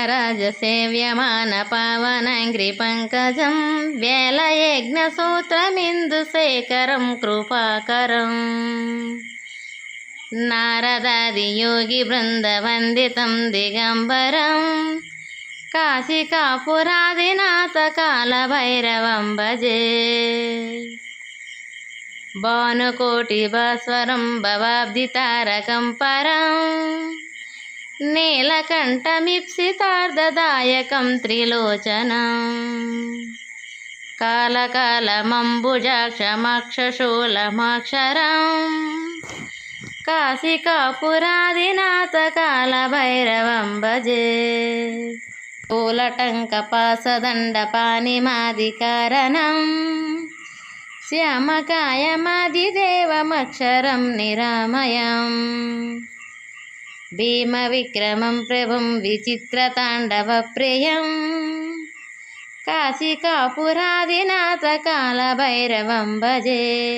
నాగరాజసేవ్యమాన పావనంగ్రి పంకజం వేలయజ్ఞసూత్రమిందుశేఖరం కృపాకరం. నారదాది యోగి బృందవందితం దిగంబరం కాశికాపురాదినాథ కాలభైరవం భజే. భానుకోటి భాస్వరం భవాబ్ది తారకం పరం నీలకంఠమిప్సితార్థదాయకం త్రిలోచనం. కాలకాలమంబుజాక్షమక్షశూలమాక్షరం. కాశికాపురాదినాథ కాలభైరవం భజే పూలటంకపాసదండపానిమాదికారణం. శ్యామకాయమాదిదేవమక్షరం నిరామయం. భీమ విక్రమం ప్రభుం విచిత్రతాండవప్రియం. కాశికాపురాదినాథ కాలభైరవం భజే.